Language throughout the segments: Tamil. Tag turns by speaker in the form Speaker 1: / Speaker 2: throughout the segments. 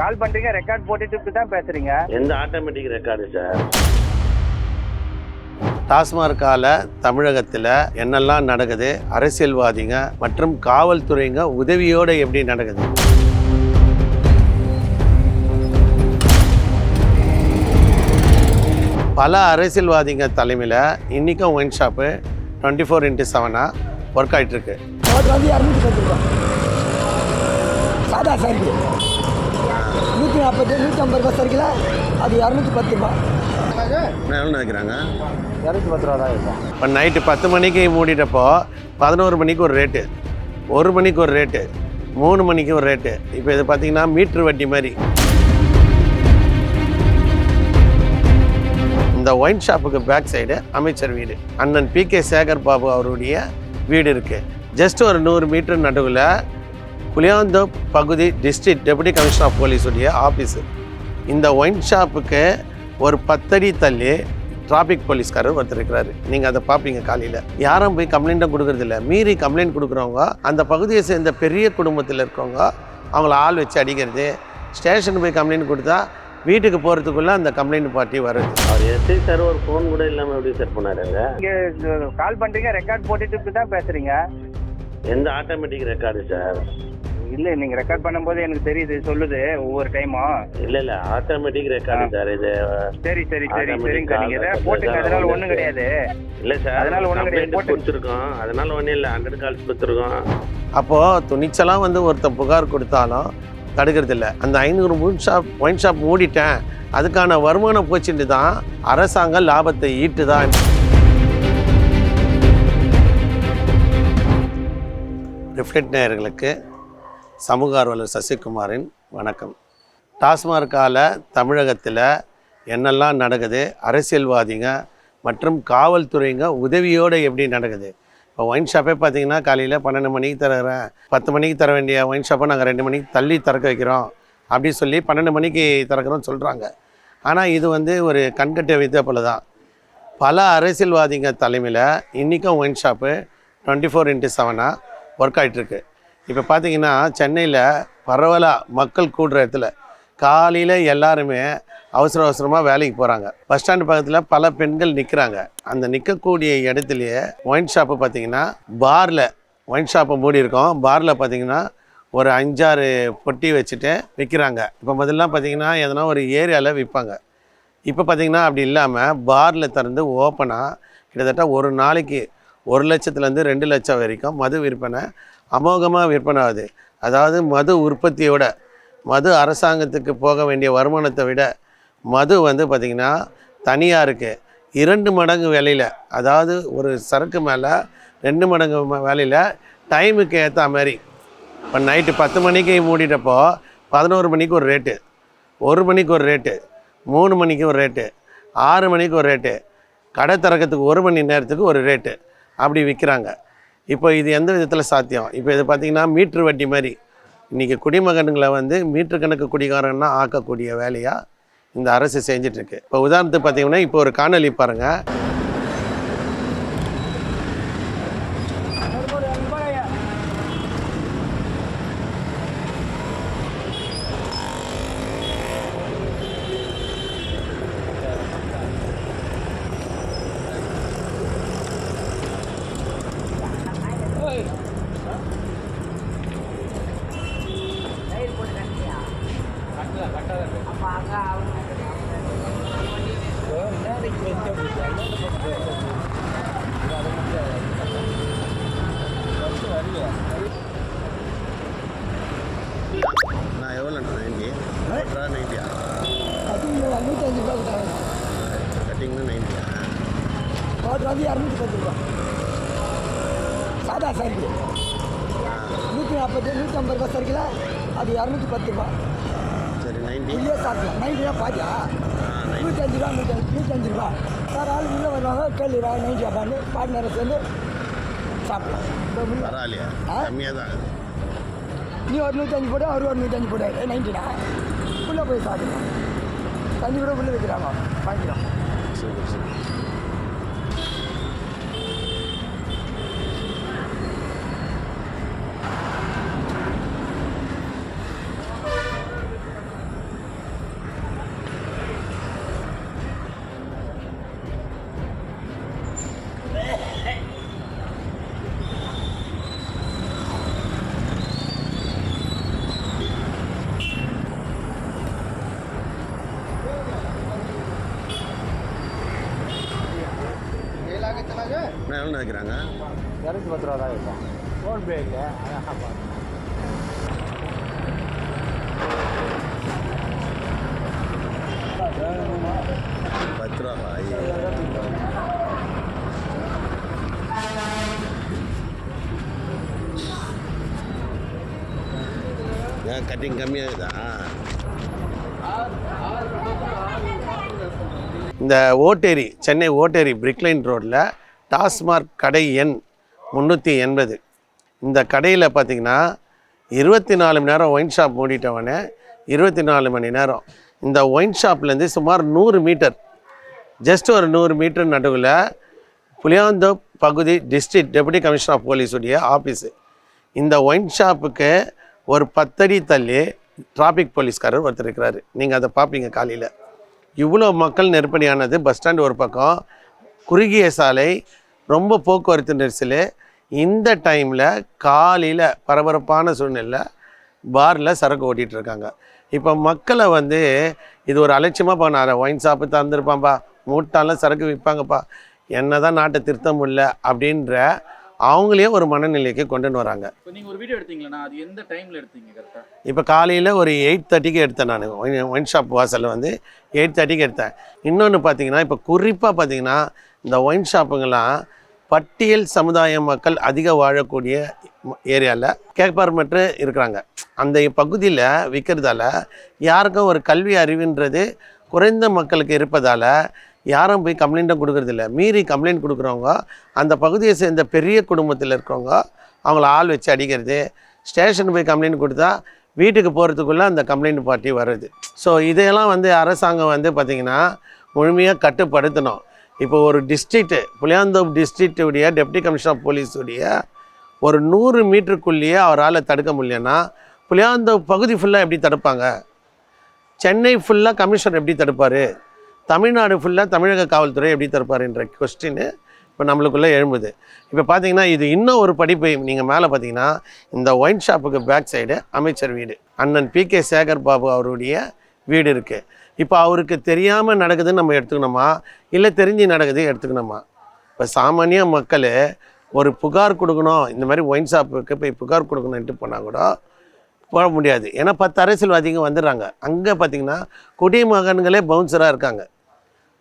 Speaker 1: கால் பண்றீங்க ரெக்கார்ட் போட்டுட்டு தான் பேசுறீங்க.
Speaker 2: எந்த ஆட்டோமேட்டிக் ரெக்கார்டு சார்
Speaker 3: டாஸ்மார்க்கால தமிழகத்தில் என்னெல்லாம் நடக்குது? அரசியல்வாதிங்க மற்றும் காவல்துறைங்க உதவியோடு எப்படி நடக்குது? பல அரசியல்வாதிங்க தலைமையில் இன்றைக்கும் wine shop twenty four into செவனாக work ஆகிட்டுருக்கு
Speaker 4: சாதா நூற்றி நாற்பது நூற்றி ஐம்பது ரூபா சைக்கிள் அது இரநூத்தி பத்து ரூபா
Speaker 3: எவ்வளோ நினைக்கிறாங்க?
Speaker 1: இரநூத்தி பத்து ரூபா தான் இருக்கும்.
Speaker 3: இப்போ நைட்டு பத்து மணிக்கு மூடிட்டப்போ பதினோரு மணிக்கு ஒரு ரேட்டு ஒரு மணிக்கு ஒரு ரேட்டு மூணு மணிக்கு ஒரு ரேட்டு இப்போ இது பார்த்தீங்கன்னா மீட்ரு வட்டி மாதிரி. இந்த ஒயின் ஷாப்புக்கு பேக் சைடு அமைச்சர் வீடு. அண்ணன் பி கே சேகர் பாபு அவருடைய வீடு இருக்குது ஜஸ்ட் ஒரு நூறு மீட்டர் நடுவில் புளியாந்தோ பகுதி டிஸ்ட்ரிக்ட் டெபுட்டி கமிஷனர் ஆஃப் போலீஸுடைய ஆஃபீஸு இந்த ஒயின் ஷாப்புக்கு ஒரு பத்தடி தள்ளி டிராஃபிக் போலீஸ்காரர் ஒருத்தர் இருக்கிறாரு நீங்கள் அதை பார்ப்பீங்க காலையில். யாரும் போய் கம்ப்ளைண்ட்டும் கொடுக்கறதில்ல. மீறி கம்ப்ளைண்ட் கொடுக்குறவங்க அந்த பகுதியை சேர்ந்த பெரிய குடும்பத்தில் இருக்கவங்க அவங்கள ஆள் வச்சு அடிக்கிறது ஸ்டேஷனுக்கு போய் கம்ப்ளைண்ட் கொடுத்தா வீட்டுக்கு போகிறதுக்குள்ளே அந்த கம்ப்ளைண்ட் பார்ட்டி வருது.
Speaker 2: அவர் எஸ்ஐ சார் ஒரு ஃபோன் கூட இல்லாமல் எப்படி சார் பண்ணாருங்க
Speaker 1: நீங்க கால் பண்றீங்க ரெக்கார்ட் போட்டுட்டு தான் பேசுறீங்க.
Speaker 2: எந்த ஆட்டோமேட்டிக் ரெக்கார்டு சார்?
Speaker 1: இல்ல நீங்க ரெக்கார்ட் பண்ணும்போது எனக்கு தெரியுது சொல்லுது ஒவ்வொரு டைமும்
Speaker 2: இல்லை இல்லை ஆட்டோமேட்டிக் ரெக்கார்டு சார் இது
Speaker 1: சரி சரி சரி சரிங்க சார். நீங்க போட்டுங்க
Speaker 2: தான்
Speaker 1: அதனால ஒண்ணும் கிடையாது.
Speaker 2: இல்லை சார்
Speaker 1: அதனால ஒண்ணும் கிடையாது. போட்டு-
Speaker 2: கொடுத்துருக்கோம். அதனால ஒன்றும் இல்லை ஹண்ட்ரட் கால்ஸ் கொடுத்துருக்கோம்.
Speaker 3: அப்போது துணிச்சலாக வந்து ஒருத்தன் புகார் கொடுத்தாலும் தடுக்கிறது இல்ல. அந்த ஐநூறு ஒயின் ஷாப் ஒயின் ஷாப் மூடிட்டேன். அதுக்கான வருமானம் போச்சுட்டு தான் அரசாங்கம் லாபத்தை ஈட்டுதான் ரிஃப்ளெக்ட் நேயர்களுக்கு சமூக ஆர்வலர் சசிகுமாரின் வணக்கம். டாஸ்மார்க்கால தமிழகத்தில் என்னெல்லாம் நடக்குது? அரசியல்வாதிங்க மற்றும் காவல்துறைங்க உதவியோடு எப்படி நடக்குது? இப்போ ஒயின் ஷாப்பே பார்த்தீங்கன்னா காலையில் பன்னெண்டு மணிக்கு தரேன் பத்து மணிக்கு தர வேண்டிய ஒயின் ஷாப்பை நாங்கள் ரெண்டு மணிக்கு தள்ளி திறக்க வைக்கிறோம். அப்படி சொல்லி பன்னெண்டு மணிக்கு திறக்கிறோம்னு சொல்கிறாங்க ஆனால் இது வந்து ஒரு கண்கட்ட வித்தை போல தான் பல அரசியல்வாதிங்க தலைமையில் இன்றைக்கும் wine shop twenty four into செவனாக work ஆகிட்டுருக்கு இப்போ பார்த்தீங்கன்னா சென்னையில் பரவலாக மக்கள் கூடுற இடத்துல காலையில் எல்லாருமே அவசர அவசரமாக வேலைக்கு போகிறாங்க பஸ் ஸ்டாண்டு பக்கத்தில் பல பெண்கள் நிற்கிறாங்க அந்த நிற்கக்கூடிய இடத்துலையே ஒயின் ஷாப்பு பார்த்தீங்கன்னா பாரில் ஒயின் ஷாப்பை மூடி இருக்கோம். பாரில் பார்த்தீங்கன்னா ஒரு அஞ்சாறு பொட்டி வச்சுட்டு விற்கிறாங்க இப்போ முதல்லாம் பார்த்தீங்கன்னா எதனா ஒரு ஏரியாவில் விற்பாங்க இப்போ பார்த்தீங்கன்னா அப்படி இல்லாமல் பாரில் திறந்து ஓப்பனாக கிட்டத்தட்ட ஒரு நாளைக்கு ஒரு லட்சத்துலேருந்து ரெண்டு லட்சம் வரைக்கும் மது விற்பனை அமோகமாக விற்பனை ஆகுது அதாவது மது உற்பத்தியோட மது அரசாங்கத்துக்கு போக வேண்டிய வருமானத்தை விட மது வந்து பார்த்திங்கன்னா தனியாருக்கு இரண்டு மடங்கு விலையில் அதாவது ஒரு சரக்கு மேலே ரெண்டு மடங்கு விலையில் டைமுக்கு ஏற்ற மாதிரி. இப்போ நைட்டு பத்து மணிக்கு மூடிட்டப்போ பதினோரு மணிக்கு ஒரு ரேட்டு ஒரு மணிக்கு ஒரு ரேட்டு மூணு மணிக்கு ஒரு ரேட்டு ஆறு மணிக்கு ஒரு ரேட்டு கடை திறக்கிறதுக்கு ஒரு மணி நேரத்துக்கு ஒரு ரேட்டு அப்படி விற்கிறாங்க இப்போ இது எந்த விதத்தில் சாத்தியம்? இப்போ இது பார்த்திங்கன்னா மீட்ரு வட்டி மாதிரி இன்றைக்கி குடிமகன்களை வந்து மீட்ரு கணக்கு குடிகாரன்னா ஆக்கக்கூடிய வேலையாக இந்த அரசு செஞ்சிட்ருக்கு. இப்போ உதாரணத்துக்கு பார்த்தீங்கன்னா இப்போ ஒரு காணொலி பாருங்கள் நான் எவ்வளோ நைன்டி நைன்டியா
Speaker 4: அது நூற்றஞ்சு ரூபா கொடுத்தாங்க
Speaker 3: கட்டிங்னா நைன்டியா
Speaker 4: நோட்டு வந்து இரநூத்தி பத்து ரூபா. சாதா சைக்கிள் நூற்றி நாற்பது நூற்றி ஐம்பது ரூபா சைக்கிள் அது இரநூத்தி பத்து ரூபா.
Speaker 3: சரி நைன்டி.
Speaker 4: இல்லையே சாப்பிடலாம் நைன்டி ரூபா பாத்தியா நூற்றஞ்சு ரூபா நூற்றஞ்சு நூற்றஞ்சு ரூபா. வேறு ஆள் உள்ளே வருவாங்க கேள்வி ரூபா நைன்டி ரூபான்னு பார்ட்னரை சேர்ந்து சாப்பிடலாம்.
Speaker 3: பரவாயில்லையா? கம்மியாக தான்
Speaker 4: நீ ஒரு நூற்றஞ்சு போடு அவர் ஒரு நூற்றஞ்சு போடு. நைன்டினா உள்ளே போய் சாப்பிடலாம். தண்ணி கூட உள்ளே வைக்கிறாங்க. வாங்கிக்கலாம்.
Speaker 3: そうですね。எவ்வளோ நினைக்கிறாங்க.
Speaker 5: இரநூத்தி பத்து ரூபா தான் இருக்கும் ஃபோன்பே இல்லை
Speaker 3: பத்து ரூபா ஏன் கட்டிங் கம்மியாகுதா? இந்த ஓட்டேரி சென்னை ஓட்டேரி பிரிக்லைன் ரோட்டில் டாஸ்மார்க் கடை எண் முந்நூற்றி எண்பது. இந்த கடையில் பார்த்தீங்கன்னா இருபத்தி நாலு மணி நேரம் ஒயின் ஷாப் மூடிட்டவனே இருபத்தி நாலு மணி நேரம். இந்த ஒயின் ஷாப்லேருந்து சுமார் நூறு மீட்டர் ஜஸ்ட் ஒரு நூறு மீட்டர் நடுவில் புளியாந்தோ பகுதி டிஸ்ட்ரிக்ட் டெபுட்டி கமிஷனர் ஆஃப் போலீஸுடைய ஆஃபீஸு இந்த ஒயின் ஷாப்புக்கு ஒரு பத்தடி தள்ளி டிராஃபிக் போலீஸ்காரர் ஒருத்தர் இருக்கிறாரு. நீங்கள் அதை பார்ப்பீங்க காலையில். இவ்வளோ மக்கள் நெருப்படியானது பஸ் ஸ்டாண்ட் ஒரு பக்கம் குறுகிய சாலை ரொம்ப போக்குவரத்து நெரிசல். இந்த டைமில் காலையில் பரபரப்பான சூழ்நிலை பாரில் சரக்கு ஓட்டிகிட்டு இருக்காங்க இப்போ மக்களை வந்து இது ஒரு அலட்சியமாக பண்ணார ஒயின் ஷாப்பு திறந்துருப்பான்ப்பா மூட்டாலாம் சரக்கு விற்பாங்கப்பா என்ன தான் நாட்டை திருத்த முடியல அப்படின்ற அவங்களையும் ஒரு மனநிலைக்கு கொண்டுன்னு வராங்க.
Speaker 6: இப்போ நீங்கள் ஒரு வீடியோ எடுத்தீங்களா அது எந்த டைமில் எடுத்தீங்க கரெக்டாக
Speaker 3: இப்போ காலையில் ஒரு எயிட் தேர்ட்டிக்கு எடுத்தேன் நான். ஒயின் ஷாப் வாசலில் வந்து எயிட் தேர்ட்டிக்கு எடுத்தேன். இன்னொன்று பார்த்தீங்கன்னா இப்போ குறிப்பாக பார்த்தீங்கன்னா இந்த ஒயின் ஷாப்புங்கெல்லாம் பட்டியல் சமுதாய மக்கள் அதிக வாழக்கூடிய ஏரியாவில் கேட்பார்மற்று இருக்கிறாங்க. அந்த பகுதியில் விற்கிறதால யாருக்கும் ஒரு கல்வி அறிவுன்றது குறைந்த மக்களுக்கு இருப்பதால் யாரும் போய் கம்ப்ளைண்ட்டும் கொடுக்குறதில்ல. மீறி கம்ப்ளைண்ட் கொடுக்குறவங்க அந்த பகுதியை சேர்ந்த பெரிய குடும்பத்தில் இருக்கிறவங்க அவங்கள ஆள் வச்சு அடிக்கிறது ஸ்டேஷன் போய் கம்ப்ளைண்ட் கொடுத்தா வீட்டுக்கு போகிறதுக்குள்ளே அந்த கம்ப்ளைண்ட் பார்ட்டி வருது. ஸோ இதையெல்லாம் வந்து அரசாங்கம் வந்து பார்த்திங்கன்னா முழுமையாக கட்டுப்படுத்தணும். இப்போ ஒரு டிஸ்ட்ரிக்ட்டு புளியாந்தோப் டிஸ்ட்ரிக்டுடைய டெப்டி கமிஷனர் ஆஃப் போலீஸுடைய ஒரு நூறு மீட்டருக்குள்ளேயே அவரால் தடுக்க முடியலன்னா புளியாந்தோப் பகுதி ஃபுல்லாக எப்படி தடுப்பாங்க? சென்னை ஃபுல்லாக கமிஷனர் எப்படி தடுப்பார்? தமிழ்நாடு ஃபுல்லாக தமிழக காவல்துறை எப்படி தடுப்பாருன்ற கொஸ்டின் இப்போ நம்மளுக்குள்ளே எழும்புது. இப்போ பார்த்தீங்கன்னா இது இன்னும் ஒரு படிப்பு. நீங்கள் மேலே பார்த்தீங்கன்னா இந்த ஒயின் ஷாப்புக்கு பேக் சைடு அமைச்சர் வீடு. அண்ணன் பி கே சேகர் பாபு அவருடைய வீடு இருக்குது இப்போ அவருக்கு தெரியாமல் நடக்குதுன்னு நம்ம எடுத்துக்கணுமா? இல்லை தெரிஞ்சு நடக்குது எடுத்துக்கணுமா? இப்போ சாமானிய மக்கள் ஒரு புகார் கொடுக்கணும். இந்த மாதிரி ஒயின் ஷாப்புக்கு போய் புகார் கொடுக்கணுன்ட்டு போனால் கூட போக முடியாது. ஏன்னா பத்து அரசியல்வாதிங்க வந்துடுறாங்க. அங்கே பார்த்தீங்கன்னா குடிமகன்களே பவுன்சராக இருக்காங்க.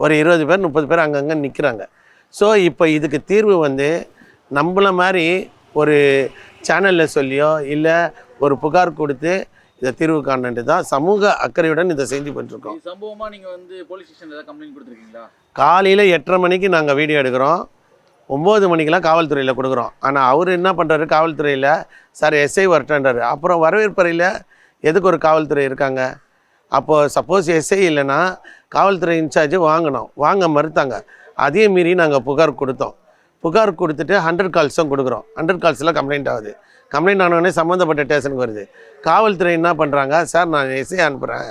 Speaker 3: ஒரு இருபது பேர் முப்பது பேர் அங்கங்கே நிற்கிறாங்க ஸோ இப்போ இதுக்கு தீர்வு வந்து நம்மள மாதிரி ஒரு சேனலில் சொல்லியோ இல்லை ஒரு புகார் கொடுத்து இதை தீர்வு காணன்ட்டு தான் சமூக அக்கறையுடன் இதை செஞ்சு பண்ணிருக்கோம்
Speaker 6: சம்பவமாக நீங்கள் வந்து போலீஸ் ஸ்டேஷனில் கம்ப்ளைண்ட் கொடுத்துருக்கீங்களா?
Speaker 3: காலையில் எட்டரை மணிக்கு நாங்கள் வீடியோ எடுக்கிறோம். ஒம்பது மணிக்கெலாம் காவல்துறையில் கொடுக்குறோம். ஆனால் அவர் என்ன பண்ணுறாரு காவல்துறையில் சார் எஸ்ஐ வரட்டன்றாரு. அப்புறம் வரவேற்பறையில் எதுக்கு ஒரு காவல்துறை இருக்காங்க? அப்போது சப்போஸ் எஸ்ஐ இல்லைன்னா காவல்துறை இன்சார்ஜை வாங்கினோம். வாங்க மறுத்தாங்க. அதையும் மீறி நாங்கள் புகார் கொடுத்தோம். புகார் கொடுத்துட்டு ஹண்ட்ரட் கால்ஸும் கொடுக்குறோம். ஹண்ட்ரட் கால்ஸில் கம்ப்ளைண்ட் ஆகுது. கம்ப்ளைண்ட் ஆனவுடனே சம்மந்தப்பட்ட ஸ்டேஷனுக்கு வருது. காவல்துறை என்ன பண்ணுறாங்க சார் நான் எஸ்ஐ அனுப்புகிறேன்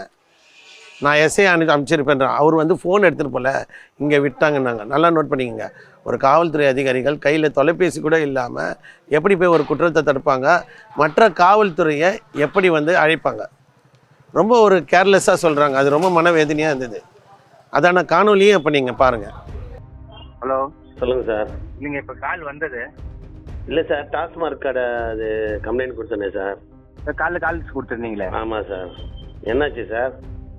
Speaker 3: நான் எஸ்ஐ அனுப்பி அனுப்பிச்சிருப்பேன் அவர் வந்து ஃபோன் எடுத்துகிட்டு போல இங்கே விட்டாங்கன்னாங்க. நல்லா நோட் பண்ணிக்கோங்க. ஒரு காவல்துறை அதிகாரிகள் கையில் தொலைபேசி கூட இல்லாமல் எப்படி போய் ஒரு குற்றத்தை தடுப்பாங்க? மற்ற காவல்துறையை எப்படி வந்து அழைப்பாங்க? ரொம்ப ஒரு கேர்லெஸ்ஸாக சொல்கிறாங்க அது ரொம்ப மனவேதனையாக இருந்தது. அதான காணொலியும் இப்போ நீங்கள் பாருங்கள்
Speaker 1: ஹலோ.
Speaker 2: சொல்லுங்கள் சார்.
Speaker 1: இல்லைங்க இப்போ கால் வந்தது.
Speaker 2: இல்லை சார் டாஸ்மார்க் கடை அது கம்ப்ளைண்ட் கொடுத்தனே சார்.
Speaker 1: காலைல கால் கொடுத்துருந்தீங்களே.
Speaker 2: ஆமாம் சார். என்னாச்சு சார்?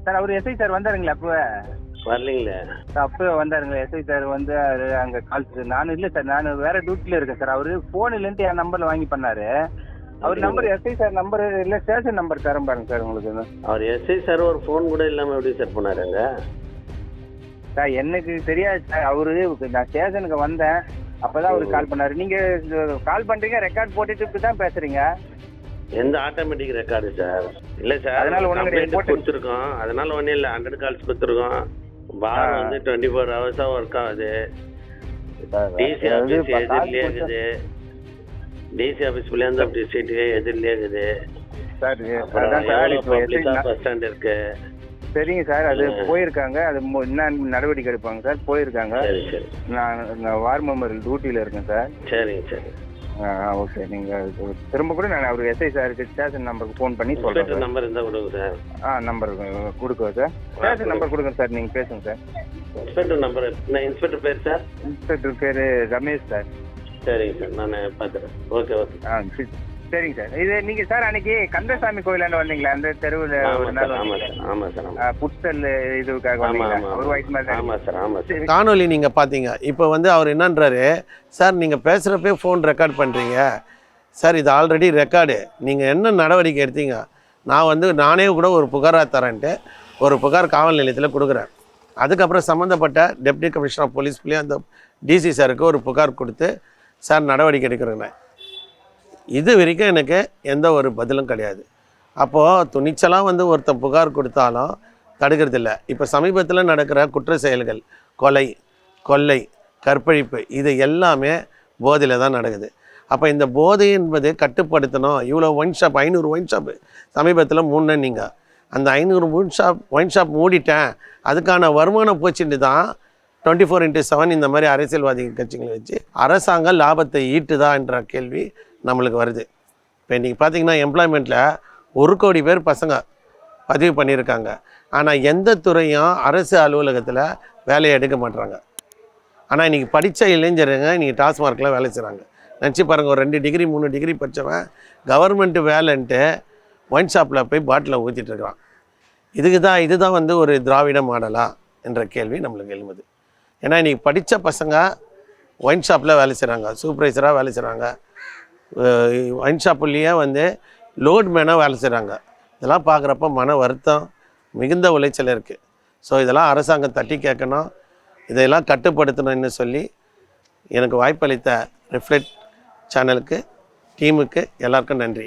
Speaker 1: சார் அவர் எஸ்ஐ சார் வந்தாருங்களா அப்போ
Speaker 2: வரலீங்களே.
Speaker 1: அப்போ வந்தாருங்களா. எஸ்ஐ சார் வந்து அங்கே கால் நான் இல்லை சார் நான் வேற டியூட்டியில் இருக்கேன் சார். அவரு ஃபோன்லேருந்து என் நம்பரில் வாங்கி பண்ணாரு. அவர் நம்பர் எஸ்ஐ சார் நம்பர் இல்லை ஸ்டேஷன் நம்பர் தரேன் பாருங்க சார் உங்களுக்கு
Speaker 2: அவர் எஸ்ஐ சார் ஒரு ஃபோன் கூட இல்லாமல் எப்படி சார் போனாருங்க?
Speaker 1: சார் எனக்கு தெரியாது சார் அவரு நான் ஸ்டேஷனுக்கு வந்தேன். அப்பதான் அவருக்கு கால் பண்ணாரு. நீங்க கால் பண்றீங்க ரெக்கார்ட் போட்டுட்டு தான் பேசுறீங்க.
Speaker 2: எந்த ஆட்டோமேட்டிக் ரெக்கார்டு சார் இல்லை சார்
Speaker 1: அதனால.
Speaker 2: கம்ப்ளைண்ட் கொடுத்துருக்கோம். அதனால ஒன்றும் இல்லை ஹண்ட்ரட் கால்ஸ் கொடுத்துருக்கோம். பார். வந்து டுவெண்ட்டி ஃபோர் ஹவர்ஸாக ஒர்க் ஆகுது. டிசி ஆஃபீஸ் எதிரிலே இருக்குது டிசி ஆஃபீஸ் பிள்ளையாந்த டிஸ்ட்ரிக்ட் எதிரிலே இருக்குது.
Speaker 1: சார் அதான் சார் இப்போ
Speaker 2: பஸ் ஸ்டாண்ட் இருக்கு?
Speaker 1: சரிங்க சார் அது. போயிருக்காங்க அது என்ன நடவடிக்கை எடுப்பாங்க சார்? போயிருக்காங்க.
Speaker 2: சரி சரி.
Speaker 1: நான் நான் வார் மெம்பர் டியூட்டியில் இருக்கேன் சார்.
Speaker 2: சரிங்க சரி.
Speaker 1: ஓகே. நீங்கள் திரும்ப கூட நான் அவர் எஸ்ஐ சாருக்கு ஸ்டேஷன் நம்பருக்கு ஃபோன் பண்ணி சொல்கிறேன்
Speaker 2: நம்பர் இருந்தால் கொடுங்க சார்.
Speaker 1: ஆ நம்பர் கொடுக்குறேன் சார். ஸ்டேஷன் நம்பர் கொடுங்க சார் நீங்கள் பேசுங்க சார்.
Speaker 2: இன்ஸ்பெக்டர் நம்பர் நான் இன்ஸ்பெக்டர் பேர் சார்?
Speaker 1: இன்ஸ்பெக்டர் பேர் ரமேஷ் சார்.
Speaker 2: சரிங்க சார். நான் பார்த்துறேன் ஓகே ஓகே
Speaker 1: ஆ சரி. சரிங்க சார். இது நீங்க சார் அன்னைக்கு கந்தசாமி கோயிலாண்ட வந்தீங்களா? அந்த தெருவில் ஒரு
Speaker 2: ஆமாம்
Speaker 1: நாள்
Speaker 2: சார் ஆமாம்
Speaker 1: வந்தீங்களா?
Speaker 2: சார்
Speaker 1: புட்சல் இதுக்காக
Speaker 2: ஆமாம்
Speaker 1: வந்தீங்களா?
Speaker 2: ஆமாம்
Speaker 1: ஒரு வயசு மாதிரி
Speaker 2: சார் ஆமாம்
Speaker 1: சார்.
Speaker 3: காணொளி நீங்கள் பார்த்தீங்க இப்போ வந்து அவர் என்னன்றாரு சார் நீங்கள் பேசுகிறப்பே ஃபோன் ரெக்கார்ட் பண்ணுறீங்க சார் இது ஆல்ரெடி ரெக்கார்டு நீங்கள் என்ன நடவடிக்கை எடுத்தீங்க? நான் வந்து நானே கூட ஒரு புகாராக தரேன்ட்டு ஒரு புகார் காவல் நிலையத்தில் கொடுக்குறேன். அதுக்கப்புறம் சம்மந்தப்பட்ட டெப்டி கமிஷனர் ஆஃப் போலீஸ்லேயும் அந்த டிசி சாருக்கு ஒரு புகார் கொடுத்து சார் நடவடிக்கை எடுக்கிறேங்க இது வரைக்கும் எனக்கு எந்த ஒரு பதிலும் கிடையாது. அப்போது துணிச்சலாக வந்து ஒருத்தன் புகார் கொடுத்தாலும் தடுக்கிறதில்ல இப்போ சமீபத்தில் நடக்கிற குற்ற செயல்கள் கொலை கொள்ளை கற்பழிப்பு இது எல்லாமே போதையில் தான் நடக்குது. அப்போ இந்த போதை என்பது கட்டுப்படுத்தணும். இவ்வளோ ஒயின் ஷாப் ஐநூறு ஒயின் ஷாப்பு சமீபத்தில் மூணு நீங்கள் அந்த ஐநூறு ஒயின் ஷாப் ஒயின் ஷாப் மூடிட்டேன். அதுக்கான வருமானம் போச்சுட்டு தான் டுவெண்ட்டி ஃபோர் இன்ட்டு செவன் இந்த மாதிரி அரசியல்வாதி கட்சிகளை வச்சு அரசாங்கம் லாபத்தை ஈட்டுதா என்ற கேள்வி நம்மளுக்கு வருது. இப்போ இன்றைக்கி பார்த்தீங்கன்னா எம்ப்ளாய்மெண்ட்டில் ஒரு கோடி பேர் பசங்க பதிவு பண்ணியிருக்காங்க. ஆனால் எந்த துறையும் அரசு அலுவலகத்தில் வேலையை எடுக்க மாட்றாங்க. ஆனால் இன்றைக்கி படித்த இளைஞருங்க இன்றைக்கி டாஸ்மார்க்கில் வேலை செய்கிறாங்க நினச்சி பாருங்கள் ஒரு ரெண்டு டிகிரி மூணு டிகிரி படித்தவன் கவர்மெண்ட்டு வேலைன்ட்டு ஒயின் ஷாப்பில் போய் பாட்டிலை ஊற்றிட்டு இருக்கிறான். இதுக்கு தான் இதுதான் வந்து ஒரு திராவிட மாடலா என்ற கேள்வி நம்மளுக்கு எழும்புது. ஏன்னா இன்றைக்கி படித்த பசங்க ஒயின் ஷாப்பில் வேலை செய்கிறாங்க சூப்பர்வைசராக வேலை செய்கிறாங்க ஒயின் ஷாப்புலேயே வந்து லோட் மேனாக வேலை செய்கிறாங்க இதெல்லாம் பார்க்குறப்ப மன வருத்தம் மிகுந்த உளைச்சல் இருக்குது ஸோ இதெல்லாம் அரசாங்கம் தட்டி கேட்கணும். இதையெல்லாம் கட்டுப்படுத்தணும்னு சொல்லி எனக்கு வாய்ப்பளித்த ரிஃப்ளெக்ட் சேனலுக்கு டீமுக்கு எல்லாருக்கும் நன்றி.